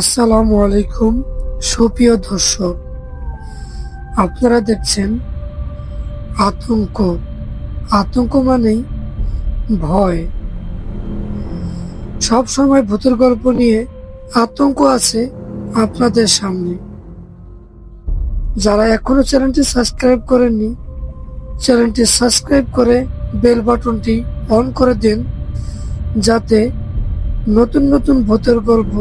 আসসালামু আলাইকুম, সুপ্রিয় দর্শক। আপনারা দেখছেন আতঙ্ক। আতঙ্ক মানেই ভয়। সব সময় ভূতের গল্প নিয়ে আতঙ্ক আছে আপনাদের সামনে। যারা এখনও চ্যানেলটি সাবস্ক্রাইব করেননি, চ্যানেলটি সাবস্ক্রাইব করে বেল বাটনটি অন করে দিন, যাতে নতুন নতুন ভূতের গল্প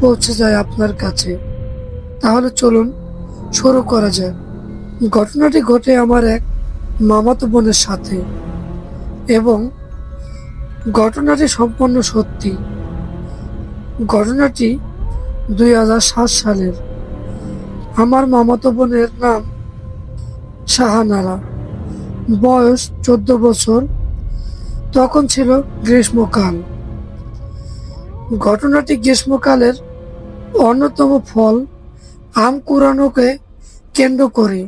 পৌঁছে যায় আপনার কাছে। তাহলে চলুন, শুরু করা যায় ঘটনাটি ঘটে আমার এক মামাতো বোনের সাথে। এবং ঘটনাটি সম্পূর্ণ সত্যি। ঘটনাটি দুই হাজার সাত সালের। আমার মামাতো বোনের নাম শাহানারা। বয়স চোদ্দ বছর। তখন ছিল গ্রীষ্মকাল। ঘটনাটি গ্রীষ্মকালের অন্যতম ফল আম কুড়ানোকে কেন্দ্র করে।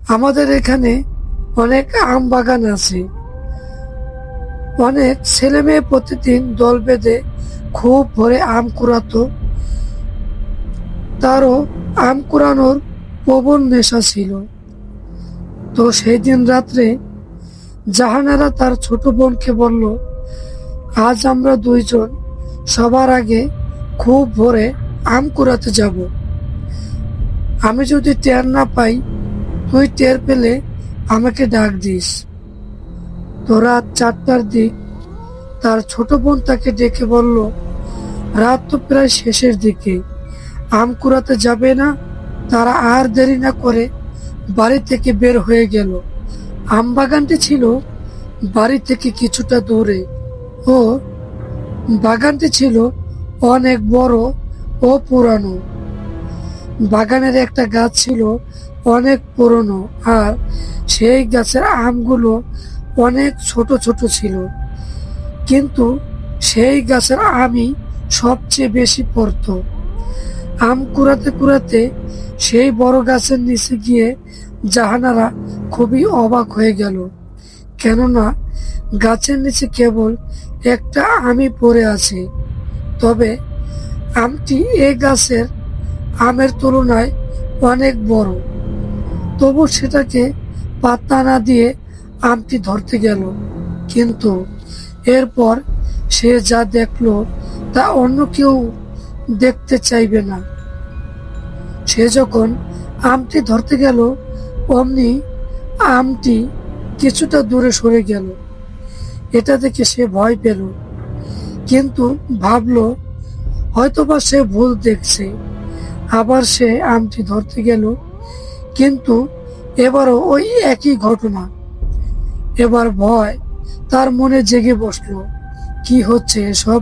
আমাদের এখানে অনেক আম বাগান আছে। অনেক ছেলে মেয়ে প্রতিদিন দল বেঁধে খুব ভরে আম কুড়াতো। তারও আম কুড়ানোর প্রবল নেশা ছিল। তো সেই দিন রাত্রে জাহানারা তার ছোট বোনকে বলল, আজ আমরা দুইজন সবার আগে খুব ভোরে আম কুড়াতে যাব। আমি যদি টের না পাই, তুই টের পেলে আমাকে ডাক দিস। তো রাত চারটার দিক তার ছোট বোন তাকে ডেকে বলল, রাত তো প্রায় শেষের দিকে। আম কুড়াতে যাবে না? তারা আর দেরি না করে বাড়ি থেকে বের হয়ে গেল। আম বাগানটি ছিল বাড়ি থেকে কিছুটা দূরে। ও, বাগানটি ছিল অনেক বড় ও পুরানো। বাগানের একটা গাছ ছিল অনেক পুরনো আর সেই গাছের আমগুলো অনেক ছোট ছোট ছিল। কিন্তু সেই গাছের আমই সবচেয়ে বেশি পড়ত। আম কুড়াতে কুড়াতে সেই বড় গাছের নিচে গিয়ে জাহানারা খুবই অবাক হয়ে গেল। কেননা গাছের নিচে কেবল একটা আমি পড়ে আছে। তবে আমটি এ গাছের আমের তুলনায় অনেক বড়। তবু সেটাকে পাত্তা না দিয়ে আমটি ধরতে গেল। কিন্তু এরপর সে যা দেখল তা অন্য কেউ দেখতে চাইবে না। সে যখন আমটি ধরতে গেল, অমনি আমটি কিছুটা দূরে সরে গেল। এটা দেখে সে ভয় পেল। কিন্তু ভাবলো, হয়তোবা সে ভুল দেখছে। আবার সে আমটি ধরতে গেল, কিন্তু এবারও ওই একই ঘটনা। এবার ভয় তার মনে জেগে বসল, কি হচ্ছে এসব?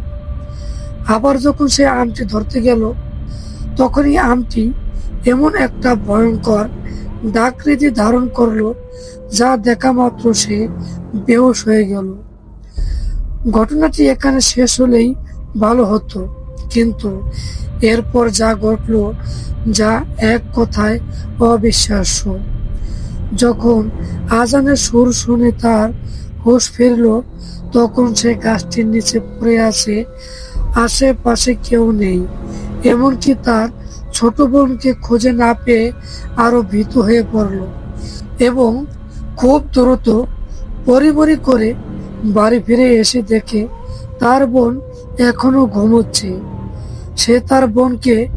আবার যখন সে আমটি ধরতে গেল, তখনই আমটি এমন একটা ভয়ঙ্কর ডাকৃতি ধারণ করল, যা দেখা মাত্র সে বেহুশ হয়ে গেল। ঘটনাটি এখানে শেষ হলেই ভালো হতো, কিন্তু এরপর যা ঘটল যা এক কথায় অবিশ্বাস্য। যখন আজানের সুর শুনে তার হুঁশ ফিরল, তখন সে গাছটির নিচে পড়ে আছে, আশেপাশে কেউ নেই। এমনকি তার ছোট বোনকে খুঁজে না পেয়ে আরও ভীত হয়ে পড়ল এবং খুব দ্রুত পরিমরি করে বাড়ি ফিরে এসে দেখে তার বোন এখনও ঘুমোচ্ছে। সে তার বোনকে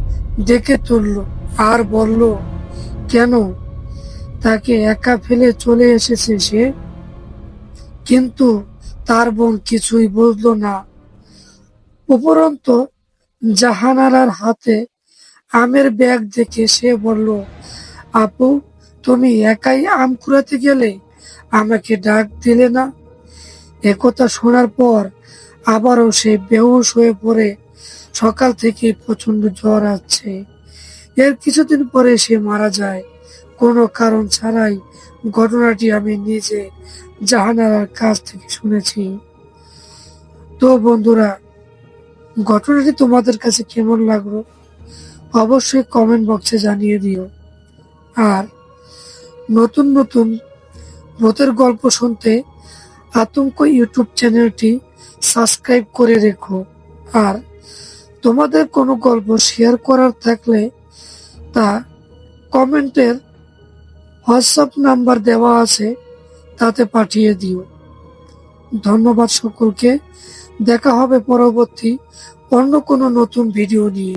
ডেকে তুলল আর বলল, কেন? তাকে একা ফেলে চলে এসেছে সে। কিন্তু তার বোন কিছুই বুঝলো না। উপরন্ত জাহানারার হাতে আমের ব্যাগ দেখে সে বলল, আপু, তুমি একাই আম কুড়াতে গেলে আমাকে ডাক দিলে না? একথা শোনার পর আবারও সে বেহুশ হয়ে পড়ে। সকাল থেকে প্রচণ্ড জ্বর আসছে। এর কিছুদিন পরে সে মারা যায়। কোনো কারণ ছাড়াই ঘটনাটি আমি নিজে জাহানারার কাছ থেকে শুনেছি। তো বন্ধুরা, ঘটনাটি তোমাদের কাছে কেমন লাগল? অবশ্যই কমেন্ট বক্সে জানিয়ে দিও। আর নতুন নতুন ভূতের গল্প শুনতে আতঙ্ক ইউটিউব চ্যানেলটি সাবস্ক্রাইব করে রেখো। আর তোমাদের কোনো গল্প শেয়ার করার থাকলে তা কমেন্টের হোয়াটসঅ্যাপ নাম্বার দেওয়া আছে, তাতে পাঠিয়ে দিও। ধন্যবাদ সকলকে। দেখা হবে পরবর্তী অন্য কোনো নতুন ভিডিও নিয়ে।